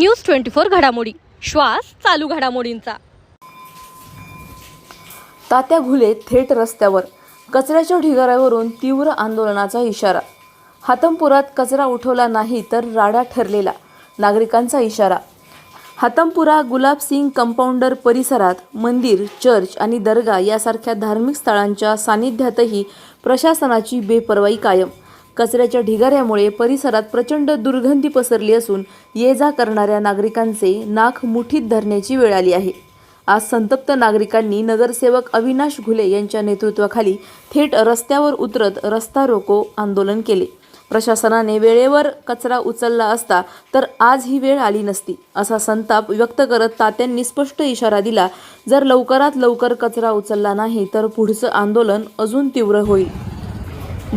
News twenty four घडामोडी. श्वास चालू घडामोडींचा. तात्या घुले थेट रस्त्यावर कचऱ्याच्या ढिगाऱ्यावरून तीव्र आंदोलनाचा इशारा. हातमपुरात कचरा उठवला नाही तर राडा ठरलेला नागरिकांचा इशारा. हातमपुरा गुलाबसिंग कंपाऊंडर परिसरात मंदिर चर्च आणि दर्गा यासारख्या धार्मिक स्थळांच्या सानिध्यातही प्रशासनाची बेपर्वाई कायम. कचऱ्याच्या ढिगाऱ्यामुळे परिसरात प्रचंड दुर्गंधी पसरली असून ये जा करणाऱ्या नागरिकांचे नाक मुठीत धरण्याची वेळ आली आहे. आज संतप्त नागरिकांनी नगरसेवक अविनाश घुले यांच्या नेतृत्वाखाली थेट रस्त्यावर उतरत रस्ता रोको आंदोलन केले. प्रशासनाने वेळेवर कचरा उचलला असता तर आज ही वेळ आली नसती असा संताप व्यक्त करत तात्यांनी स्पष्ट इशारा दिला जर लवकरात लवकर कचरा उचलला नाही तर पुढचं आंदोलन अजून तीव्र होईल.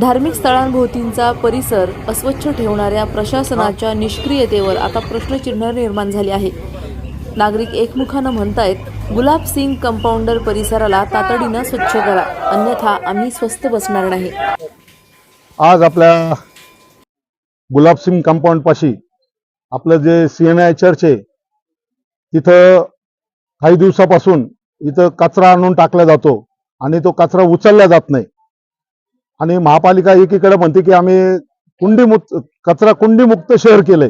धार्मिक स्थळांभोवतींचा परिसर अस्वच्छ ठेवणाऱ्या प्रशासनाच्या निष्क्रियतेवर आता प्रश्नचिन्ह निर्माण झाले आहे. नागरिक एकमुखानं म्हणतायत गुलाब सिंग कंपाऊंडर परिसराला तातडीनं स्वच्छ करा अन्यथा आम्ही स्वस्त बसणार नाही. आज आपल्या गुलाबसिंग कंपाऊंड पाशी आपलं जे सी एन आय चर्च आहे तिथं काही दिवसापासून इथं कचरा आणून टाकला जातो आणि तो कचरा उचलला जात नाही. आणि महापालिका एकीकडे म्हणते की आम्ही कुंडी मुक्त कचरा कुंडी मुक्त शहर केलंय.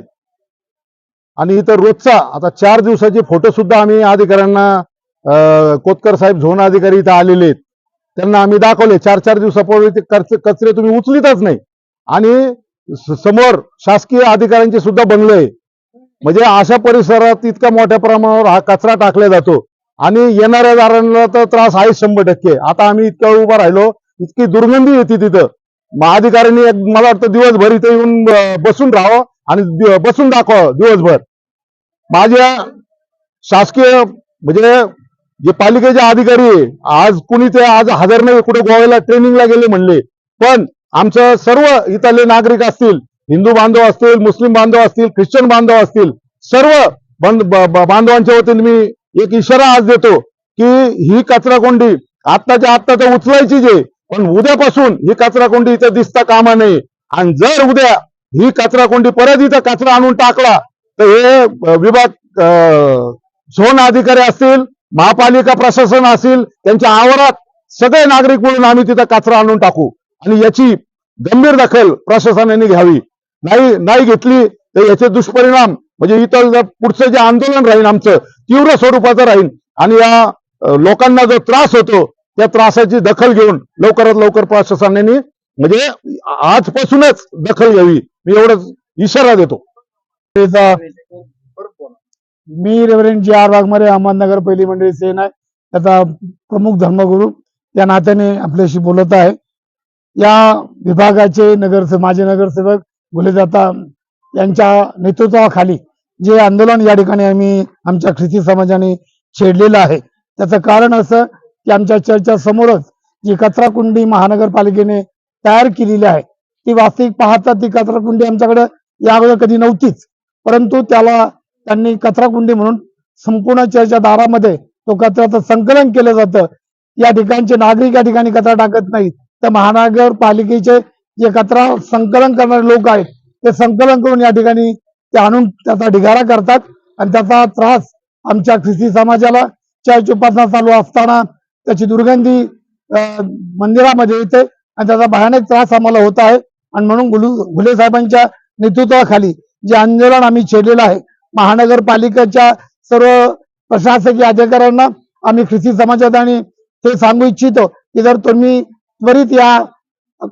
आणि इथं रोजचा आता चार दिवसाचे फोटो सुद्धा आम्ही अधिकाऱ्यांना कोतकर साहेब झोन अधिकारी इथं आलेले आहेत. त्यांना आम्ही दाखवले. चार चार दिवसापूर्वी ते कचरे तुम्ही उचलितच नाही. आणि समोर शासकीय अधिकाऱ्यांचे सुद्धा बंगले आहे. म्हणजे अशा परिसरात इतक्या मोठ्या प्रमाणावर हा कचरा टाकला जातो. आणि येणाऱ्या दारांना तर त्रास आहे शंभर टक्के. आता आम्ही इतक्या वेळ उभा राहिलो इतकी दुर्गंधी येते तिथं. महाधिकाऱ्यांनी एक- मला वाटतं दिवसभर इथे येऊन बसून राहावं आणि बसून दाखवावं दिवसभर. माझ्या शासकीय म्हणजे जे पालिकेचे अधिकारी आज कुणी ते आज हजर नाही कुठे गोव्याला ट्रेनिंगला गेले म्हणले. पण आमचं सर्व इथले नागरिक असतील हिंदू बांधव असतील मुस्लिम बांधव असतील ख्रिश्चन बांधव असतील सर्व बांधवांच्या वतीने मी एक इशारा आज देतो की ही कचरा कोंडी आत्ताच्या आत्ता तर उचलायची जे पण उद्यापासून ही कचरा कोंडी इथं दिसता कामा नये. आणि जर उद्या ही कचरा कोंडी परत इथं कचरा आणून टाकला तर हे विभाग झोन अधिकारी असतील महापालिका प्रशासन असेल त्यांच्या आवारात सगळे नागरिक म्हणून आम्ही तिथं कचरा आणून टाकू. आणि याची गंभीर दखल प्रशासनाने घ्यावी. नाही नाही घेतली तर याचे दुष्परिणाम म्हणजे इथं जर पुढचं जे आंदोलन राहील आमचं तीव्र स्वरूपाचं राहील. आणि या लोकांना जो त्रास होतो त्या त्रासाची दखल घेऊन लवकरात लवकर प्रशासनाने म्हणजे आजपासूनच दखल घ्यावी. मी एवढंच इशारा देतो. मी reverend G R Waghmare Ahmednagar पहिली मंडळी सेन आहे. त्याचा प्रमुख धर्मगुरू. या नात्याने आपल्याशी बोलत आहे. या विभागाचे नगरसेवक माझे नगरसेवक गुलेदाता यांच्या नेतृत्वाखाली जे आंदोलन या ठिकाणी आम्ही आमच्या ख्रिस्ती समाजाने छेडलेलं आहे. त्याचं कारण असं की आमच्या चर्चा समोरच जी कचराकुंडी महानगरपालिकेने तयार केलेली आहे ती वास्तविक पाहता ती कचराकुंडी आमच्याकडे या अगोदर कधी नव्हतीच. परंतु त्याला त्यांनी कचराकुंडी म्हणून संपूर्ण चर्चच्या दारामध्ये तो कचऱ्याचं संकलन केलं जातं. या ठिकाणचे नागरिक या ठिकाणी कचरा टाकत नाहीत. तर महानगरपालिकेचे जे कचरा संकलन करणारे लोक आहेत ते संकलन करून या ठिकाणी ते आणून त्याचा ढिगारा करतात. आणि त्याचा त्रास आमच्या ख्रिस्ती समाजाला चर्च उपासना चालू असताना त्याची दुर्गंधी मंदिरामध्ये येते आणि त्याचा भयानक त्रास आम्हाला होत आहे. आणि म्हणून घुले साहेबांच्या नेतृत्वाखाली जे आंदोलन आम्ही छेडलेलं आहे महानगरपालिकेच्या सर्व प्रशासकीय अधिकाऱ्यांना आम्ही ख्रिस्ती समाजात आणि ते सांगू इच्छितो की जर तुम्ही त्वरित या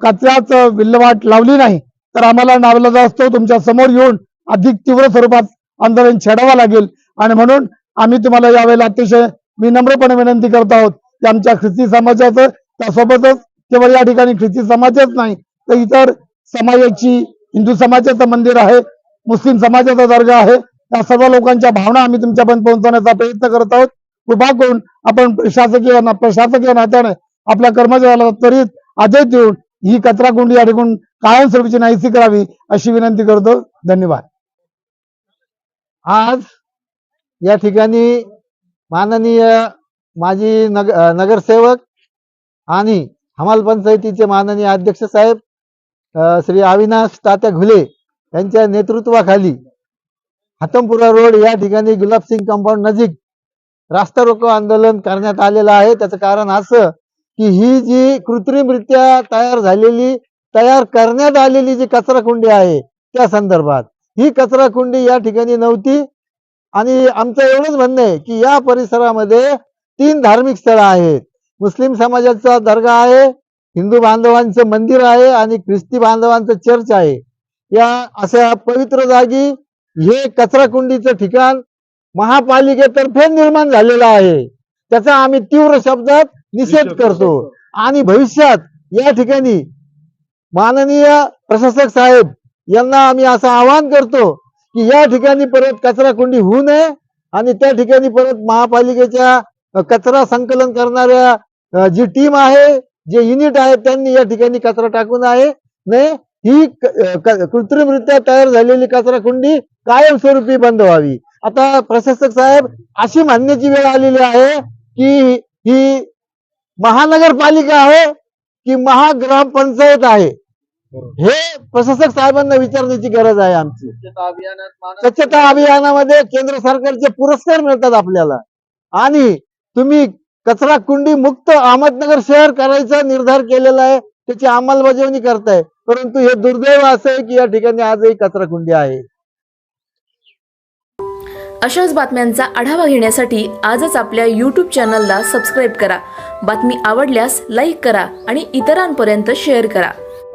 कचऱ्याच विल्हेवाट लावली नाही तर आम्हाला नावला असतो तुमच्यासमोर येऊन अधिक तीव्र स्वरूपात आंदोलन छेडावं लागेल. आणि म्हणून आम्ही तुम्हाला यावेळेला अतिशय विनम्रपणे विनंती करत आहोत. ते आमच्या ख्रिस्ती समाजाचं त्यासोबतच केवळ या ठिकाणी ख्रिस्ती समाजच नाही तर इतर समाजाची हिंदू समाजाचं मंदिर आहे मुस्लिम समाजाचा दर्गा आहे त्या सर्व लोकांच्या भावना आम्ही तुमच्यापर्यंत पोहोचवण्याचा प्रयत्न करत आहोत. कृपा करून आपण प्रशासकीय प्रशासकीय नात्याने आपल्या कर्मचाऱ्याला त्वरित आदेश देऊन ही कचरा कुंडी या ठिकाणी कायमस्वरूपीची नाहीसी करावी अशी विनंती करतो. धन्यवाद. आज या ठिकाणी माननीय माजी नग नगरसेवक आणि हमाल पंचायतीचे माननीय अध्यक्ष साहेब श्री अविनाश तात्या घुले यांच्या नेतृत्वाखाली हातमपुरा रोड या ठिकाणी गुलाबसिंग कंपाऊंड नजीक रास्ता रोको आंदोलन करण्यात आलेलं आहे. त्याचं कारण असं की ही जी कृत्रिमरित्या तयार झालेली तयार करण्यात आलेली जी कचरा कुंडी आहे त्या संदर्भात ही कचरा कुंडी या ठिकाणी नव्हती. आणि आमचं एवढंच म्हणणं आहे की या परिसरामध्ये तीन धार्मिक स्थळं आहेत. मुस्लिम समाजाचा दर्गा आहे हिंदू बांधवांचं मंदिर आहे आणि ख्रिस्ती बांधवांचं चर्च आहे. या अशा पवित्र जागी हे कचरा कुंडीचं ठिकाण महापालिकेतर्फे निर्माण झालेलं आहे. त्याचा आम्ही तीव्र शब्दात निषेध करतो. आणि भविष्यात या ठिकाणी माननीय प्रशासक साहेब यांना आम्ही असं आवाहन करतो की या ठिकाणी परत कचरा कुंडी होऊ नये आणि त्या ठिकाणी परत महापालिकेच्या कचरा संकलन करणाऱ्या जी टीम आहे जे युनिट आहे त्यांनी या ठिकाणी कचरा टाकून आहे. नये ही कृत्रिमरित्या तयार झालेली कचरा कुंडी कायमस्वरूपी बंद व्हावी. आता प्रशासक साहेब अशी म्हणण्याची वेळ आलेली आहे की ही महानगरपालिका आहे की महाग्रामपंचायत आहे. हे प्रशासक साहेबांना विचारण्याची गरज आहे आमची. स्वच्छता अभियानामध्ये केंद्र सरकारचे पुरस्कार मिळतात आपल्याला. आणि तुम्ही कचरा कुंडी मुक्त अहमदनगर शहर करायचा निर्धार केलेला आहे त्याची अंमलबजावणी करताय. परंतु हे दुर्दैव असं आहे की या ठिकाणी आजही कचरा कुंडी आहे. अशाच बातम्यांचा आढावा घेण्यासाठी आजच आपल्या यूट्यूब चॅनलला सबस्क्राईब करा. बातमी आवडल्यास लाईक करा आणि इतरांपर्यंत शेअर करा.